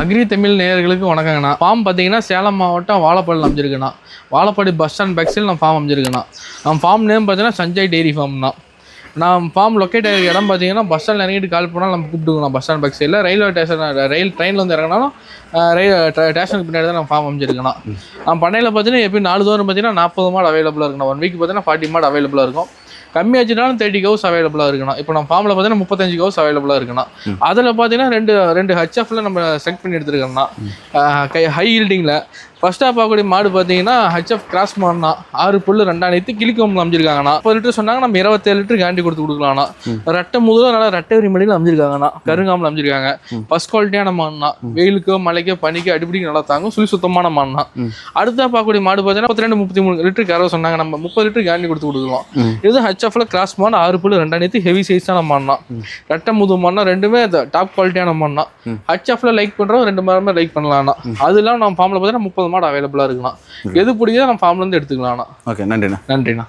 Agri Tamil நேயர்களுக்கு வணக்கங்கண்ணா. Form பார்த்தீங்கன்னா சேலம் மாவட்டம் வாழப்பாடில் அமைஞ்சிருக்குண்ணா. வாழப்பாடி பஸ் ஸ்டாண்ட் பேக்ஸில் நான் ஃபார்ம் அமைஞ்சிருக்குண்ணா. நம்ம ஃபார்ம் நேம் பார்த்தீங்கன்னா சஞ்சய் டெய்ரி ஃபார்ம்னா நான் ஃபார்ம் லொக்கேட் ஆகிற இடம் பார்த்தீங்கன்னா பஸ் ஸ்டாண்ட் இறங்கிட்டு கால் பண்ணால் நம்ம கூப்பிட்டுக்கணும் பஸ் ஸ்டாண்ட் பேக் சைடில் ரயில்வே ஸ்டேஷன் ரயில் ட்ரெயினில் வந்து இறங்கினாலும் ரயில் ஸ்டேஷனுக்கு பின்னாடி தான் நம்ம ஃபார்ம் அமைஞ்சிருக்குண்ணா. நம்ம பண்ணையில் பார்த்தீங்கன்னா எப்பயும் நாலு தோறும் பார்த்தீங்கன்னா நாற்பது மாடு அவைலபிளாக இருக்குண்ணா. ஒன் வீக் பார்த்தீங்கன்னா ஃபார்ட்டி மாடு அவைலபிளாக இருக்கும். கம்மியாச்சுனாலும் தேர்ட்டி கவுஸ் அவைலபிளாக இருக்குண்ணா இப்போ நம்ம ஃபார்மில் பார்த்தீங்கன்னா முப்பத்தஞ்சு கவுஸ் அவைலபிளாக இருக்குண்ணா அதில் பார்த்தீங்கன்னா ரெண்டு ரெண்டு ஹச்எஃப்ல நம்ம செலக்ட் பண்ணி எடுத்துருக்கோம்னா கை ஹை ஹீல்டிங்கில் ஃபர்ஸ்ட்டாக பார்க்கக்கூடிய மாடு பார்த்தீங்கன்னா ஹச்எஃப் கிராஸ் மாடுனா ஆறு புல்லு ரெண்டாம் நேற்று கிளிக்கோம்பில் அமைஞ்சிருக்காங்கண்ணா. முப்பது லிட்டர் சொன்னாங்க நம்ம இருபத்தேழு லிட்டர் கேண்டி கொடுத்து கொடுக்கலாம்ண்ணா. ரெட்டை முதல்ல நல்லா ரெட்டை வரி மடியில் அமைஞ்சிருக்காங்கண்ணா. கருங்காமல் அமைஞ்சிருக்காங்க. ஃபர்ஸ்ட் குவாலிட்டியான மாடுனா வெயிலுக்கோ மழைக்கோ பனிக்கோ அடிப்படிக்கு நல்லா தாங்கும். சுழி சுத்தமான மாடுனா அடுத்தா பார்க்கக்கூடிய மாடு பார்த்தீங்கன்னா முப்பத்தி ரெண்டு முப்பத்தி மூணு லிட்டர் கறவை சொன்னாங்க. நம்ம முப்பது லிட்டர் கேண்டி கொடுத்து கொடுக்கலாம். இது ஹச்எஃப்ல கிராஸ் மாடு ஆறு புல்லு நேற்று ஹெவி சைஸான மாடுனா ரெட்டை முது மாடுனா ரெண்டுமே டாப் குவாலிட்டியான மாடுனா ஹச்எஃப்ல லைக் பண்றோம் ரெண்டு மாடுமே லைக் பண்ணலாம்னா அதெல்லாம் நம்ம ஃபார்ம்ல பார்த்தீங்கன்னா முப்பது மாடு அவைலபிளா இருக்குண்ணா எது பிடிக்குதோ நம்ம ஃபார்ம்ல இருந்து எடுத்துக்கலாம்ண்ணா ஓகே நன்றிண்ணா. நன்றிண்ணா.